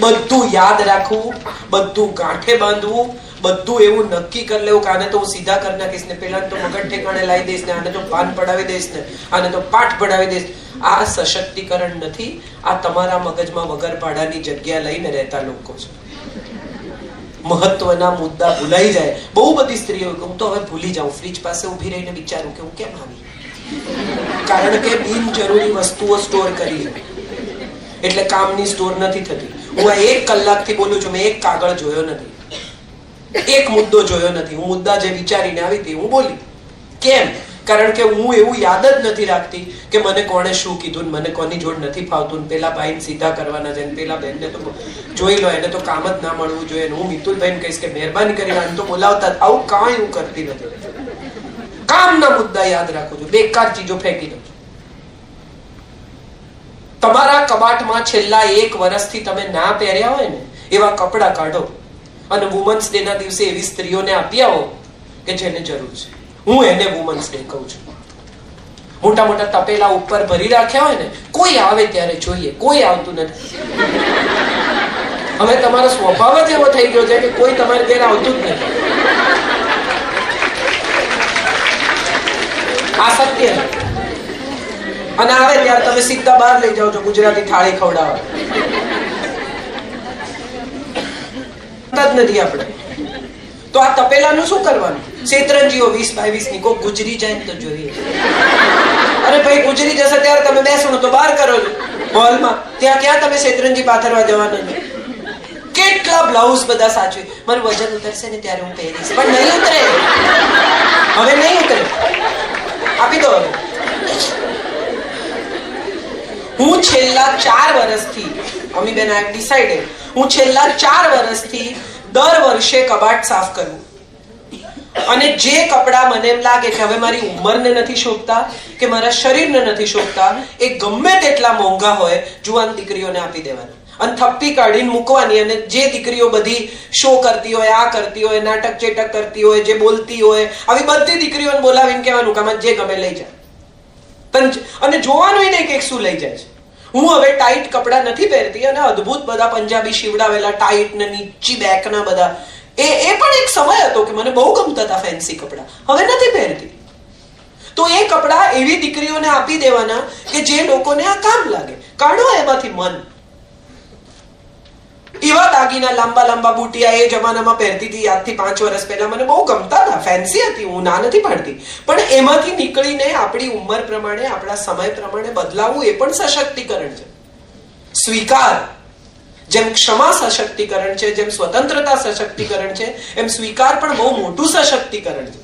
બધું યાદ રાખવું, બધું ગાંઠે બાંધવું, બધું એવું નક્કી કરી લેવું કે આને તો હું સીધા કરી નાખીશ ને પેલા તો મગજ ઠેકાણે લાવી દઈશ ને આને તો પાન પડાવી દઈશ ને આને તો પાઠ પડાવી દઈશ. આ સશક્તિકરણ નથી, આ તમારા મગજમાં વગર ભાડાની જગ્યા લઈને રહેતા લોકો છે. મહત્વના મુદ્દા ભૂલાઈ જાય. બહુ બધી સ્ત્રીઓ હું તો હવે ભૂલી જાઉં ફ્રીજ પાસે ઊભી રહીને વિચારું કે હું કેમ આવી? કારણ કે બિનજરૂરી વસ્તુઓ સ્ટોર કરી એટલે કામની સ્ટોર નથી થતી. હું આ એક કલાકથી બોલું છું, મેં એક કાગળ જોયો નથી. એક મુદ્દો જોયો નથી. હું મુદ્દા જે વિચારીને આવી હતી, હું બોલી, કેમ? કારણ કે હું એવું યાદ જ નથી રાખતી કે મને કોણે શું કીધું મને કોની જોડ નથી ફાવતું પેલા ભાઈને સીધા કરવાના છે પેલા બેનને તો જોઈ લો, એને તો કામ જ ના મળવું જોઈએ હું હું મિતુલભાઈને કહીશ કે મહેરબાની કરી, આને તો બોલાવતા આવું કાંઈ હું કરતી નથી. કામના મુદ્દા યાદ રાખું છું. બેકાર ચીજો ફેંકી દઉં. તમારા કબાટમાં છેલ્લા એક વર્ષથી તમે ના પહેર્યા હોય ને, એવા કપડાં કાઢો અને વુમન્સ ડે ના દિવસે એવી સ્ત્રીઓને આપી આવો કે જેને જરૂર છે. હું એને વુમન્સ ડે કહું છું. મોટા મોટા તપેલા ઉપર ભરી રાખ્યા હોય ને, કોઈ આવે ત્યારે જોઈએ, કોઈ આવતું નથી. હવે તમારો સ્વભાવ જ એવો થઈ ગયો છે કે કોઈ તમારે ઘેર આવતું જ નથી. આ સત્ય અને આવે ત્યારે તમે સીધા બહાર લઈ જાઓ છો ગુજરાતી થાળી ખવડાવવા. નથી આપણે. તો આ તપેલાનું શું કરવાનું? શેતરંજીઓ વીસ બાવીસની કોઈ ગુજરી જાય તો જોઈએ. અરે ભાઈ, ગુજરી જશે ત્યારે તમે બેસો તો બહાર કરો છો. હોલમાં. ત્યાં ક્યાં તમે શેતરંજી પાથરવા જવાના છો? કેટલા બ્લાઉઝ બધા સાચવે. મારું વજન ઉતરશે ને ત્યારે હું પહેરીશ. પણ નહીં ઉતરે. હવે નહીં ઉતરે. આપી દો હવે. હું છેલ્લા ચાર વર્ષથી, અમીબેન આઈ ડિસાઇડેડ હું છેલ્લા ચાર વર્ષથી દર વર્ષે કબાટ સાફ કરું. અને જે કપડા મને એમ લાગે કે હવે મારી ઉંમરને નથી શોભતા, કે મારા શરીરને નથી શોભતા, એ ગમે તેટલા મોંઘા હોય, જુવાન દીકરીઓને આપી દેવાના. અને થપ્પી કાઢીને મૂકવાની અને જે દીકરીઓ બધી શો કરતી હોય, આ કરતી હોય, નાટક ચેટક કરતી હોય, જે બોલતી હોય, આવી બધી દીકરીઓને બોલાવીને કહેવાનું કે જે ગમે લઈ જાય પણ અને જોવાનું નહીં કે શું લઈ જાય છે. હું હવે ટાઈટ કપડાં નથી પહેરતી અને અદ્ભુત બધા પંજાબી શીવડાવેલા ટાઈટ ને નીચી બેકના બધા. એ એ પણ એક સમય હતો કે મને બહુ ગમતા હતા ફેન્સી કપડાં. હવે નથી પહેરતી. તો એ કપડાં એવી દીકરીઓને આપી દેવાના કે જે લોકોને આ કામ લાગે. કાઢો એમાંથી મન. એવા દાગીના લાંબા લાંબા બુટિયા એ જમાનામાં પહેરતી હતી. આજથી પાંચ વર્ષ પહેલા મને બહુ ગમતા હતા. ફેન્સી હતી. હું ના નથી પાડતી પણ એમાંથી નીકળીને આપણી ઉંમર પ્રમાણે, આપણા સમય પ્રમાણે બદલાવવું એ પણ સશક્તિકરણ છે. સ્વીકાર જેમ ક્ષમા સશક્તિકરણ છે, જેમ સ્વતંત્રતા સશક્તિકરણ છે, એમ સ્વીકાર પણ બહુ મોટું સશક્તિકરણ છે.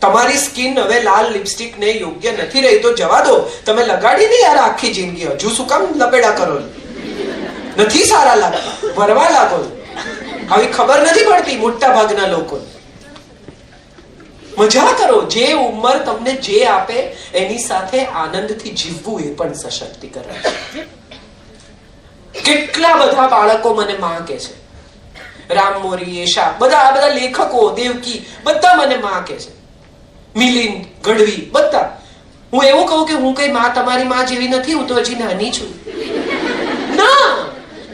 તમારી સ્કિન હવે લાલ લિપસ્ટિક ને યોગ્ય નથી રહી, તો જવા દો. તમે લગાડી દે યાર આખી જિંદગી. હજુ શું કામ લપેડા કરો છો? નથી સારા લાગતા. ભરવા લાગો. આવી ખબર નથી પડતી મોટા ભાગના લોકો. મજા કરો. જે ઉંમર તમને જે આપે, એની સાથે આનંદથી જીવવું એ પણ સશક્તિકરણ છે. કેટલા બધા બાળકો મને માં કે છે. રામ મોરી, એશા, બધા, આ બધા લેખકો, દેવકી, બધા મને માં કે છે. મિલિંદ, ગઢવી, બધા. હું એવું કહું કે હું કઈ માં, તમારી માં જેવી નથી, હું તો હજી નાની છું.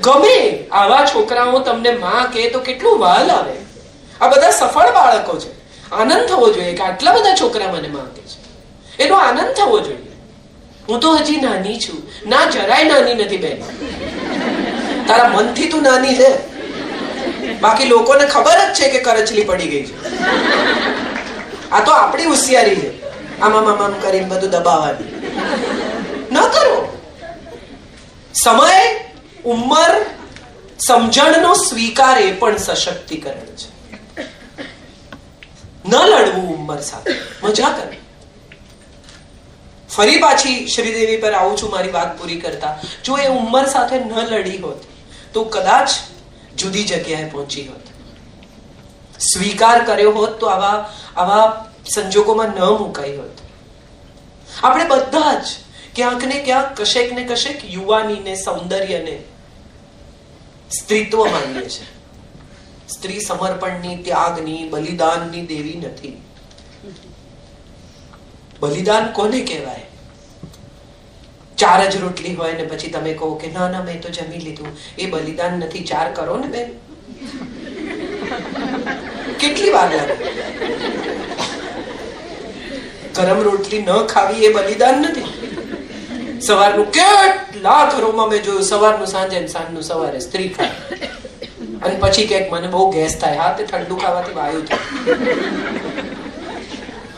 ગમે આવા છોકરાઓ તમને માં કહે તો કેટલું વાલ આવે. આ બધા સફળ બાળકો છે. આનંદ થવો જોઈએ કે આટલા બધા છોકરા મને માંગે છે. એનો આનંદ થવો જોઈએ. હું તો હજી નાની છું. ના, જરાય નાની નથી બેન. તારા મનથી તું નાની છે. બાકી લોકોને ખબર જ છે કે કરચલી પડી ગઈ છે. આ તો આપણી હોશિયારી છે. આમાં મામામ કરીને બધું દબાવવાની ન કરો. સમય ઉંમર સમજણનો સ્વીકાર એ પણ સશક્તિકરણ છે. ન લડવું ઉંમર સાથે. મજા કરવી ફરી પાછી શ્રીદેવી પર આવું છું, મારી વાત પૂરી કરતા. જો એ ઉંમર સાથે ન લડી હોત, તો કદાચ જુદી જગ્યાએ પહોંચી હોત. સ્વીકાર કર્યો હોત, તો આવા આવા સંજોગોમાં ન મુકાઈ હોત. આપણે બધા જ ક્યાંક ને ક્યાંક, કશેક ને કશેક યુવાનીને, સૌંદર્યને સ્ત્રીત્વ માનીએ છે. સ્ત્રી સમર્પણની, ત્યાગની, બલિદાનની દેવી નથી. બલિદાન કોને કહેવાય? ચાર જ રોટલી હોય ને પછી તમે કહો કે, ના ના, મેં તો જમી લીધું. એ બલિદાન નથી. ચાર કરો ને બેન. કેટલી વાર લાગે? ગરમ રોટલી ન ખાવી એ બલિદાન નથી. સવારનું કેટલા ઘરોમાં મેં જોયું, સવારનું સાંજે સાંજનું સવારે સ્ત્રી ખાય. અને પછી ક્યાંક મને બહુ ગેસ થાય. હા, તે ઠંડુ ખાવાથી વાયુ થાય.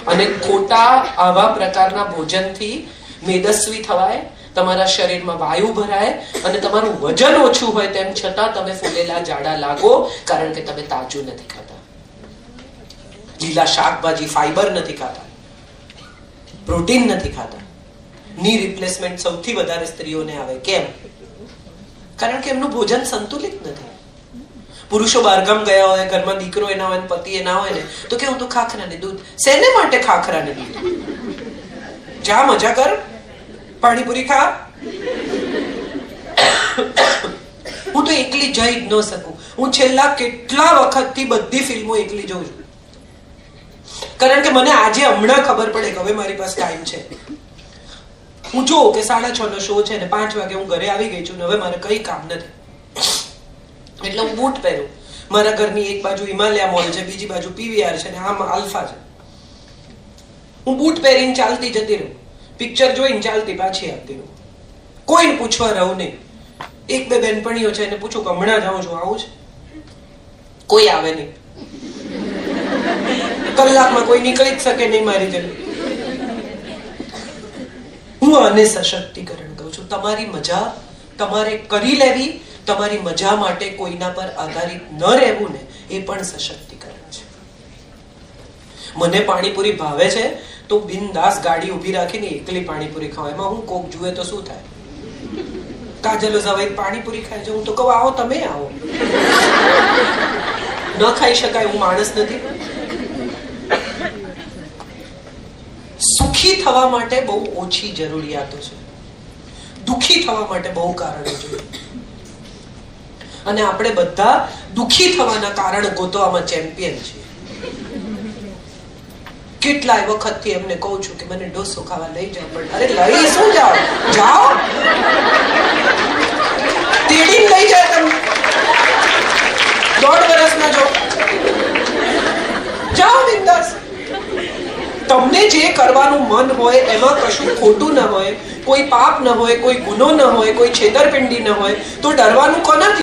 અને ખોટા આવા પ્રકારના ભોજનથી મેદસ્વી થવાય, તમારા શરીરમાં વાયુ ભરાય અને તમારું વજન ઓછું હોય તેમ છતાં તમે ફૂલેલા જાડા લાગો, કારણ કે તમે તાજું નથી ખાતા. લીલા શાકભાજી ફાઈબર નથી ખાતા. પ્રોટીન નથી ખાતા. ની રિપ્લેસમેન્ટ સૌથી વધારે સ્ત્રીઓને આવે. કેમ? કારણ કે એમનું ભોજન સંતુલિત નથી. પુરુષો બહારગામ ગયા હોય, ઘરમાં દીકરો એના હોય પતિ એના હોય ને, તો કેવું તો ખાખરા ને દૂધ? શેને માટે ખાખરા ને દૂધ? જા, મજા કર. પાણીપુરી ખા. હું તો એકલી જઈ જ ન શકું. હું છેલ્લા કેટલા વખતથી બધી ફિલ્મો એકલી જોઉં છું. કારણ કે મને આજે હમણાં ખબર પડે કે હવે મારી પાસે ટાઈમ છે. હું જો કે સાડા છ નો શો છે ને પાંચ વાગે હું ઘરે આવી ગઈ છું ને હવે મારે કઈ કામ નથી. એટલે હું બૂટ પહેરું. મારા ઘરની એક બાજુ હિમાલયા મોલ છે, બીજી બાજુ પીવીઆર છે ને આમ આલ્ફા છે. હું બૂટ પહેરીને ચાલતી જતી રહું. પિક્ચર જોઈને ચાલતી પાછી આવતી રહું. કોઈને પૂછવા રહું નહીં. એક બે બેનપણીઓ છે એને પૂછું કે હમણાં જાઉં છું, આવું છે? કોઈ આવે નહીં. કલાકમાં કોઈ નીકળી જ શકે નહીં મારી જેમ. હું આને સશક્તિકરણ કહું છું. તમારી મજા તમારે કરી લેવી, તમારી મજા માટે કોઈના પર આધારિત ન રહેવું ને એ પણ સશક્તિકરણ છે. મને પાણીપુરી ભાવે છે, તો બિનદાસ ગાડી ઊભી રાખીને એકલી પાણીપુરી ખાવ. એમાં હું કોક જુએ તો શું થાય? કાજલો સવાઈ પાણીપુરી ખાય છે હું તો કહું, આવો, તમે આવો. ન ખાઈ શકાય, હું માણસ નથી સુખી થવા માટે બહુ ઓછી જરૂરિયાતો છે. દુખી થવા માટે બહુ કારણો છે. અને આપણે બધા દુખી થવાના કારણ ગોતવામાં ચેમ્પિયન છીએ કેટલાય વખતથી એમને કહું છું કે મને ડોસો ખાવા લઈ જાઓ, પણ અરે લઈ શું જાઓ? જાઓ. તેડી લઈ જાય તમે દોઢ વર્ષના જો જાઓ બિંદાસ તમને જે કરવાનું મન હોય, એમાં કશું ખોટું ન હોય, કોઈ પાપ ન હોય, કોઈ ગુનો ન હોય, કોઈ છેતરપિંડી ન હોય, તો ડરવાનું કોનાથી?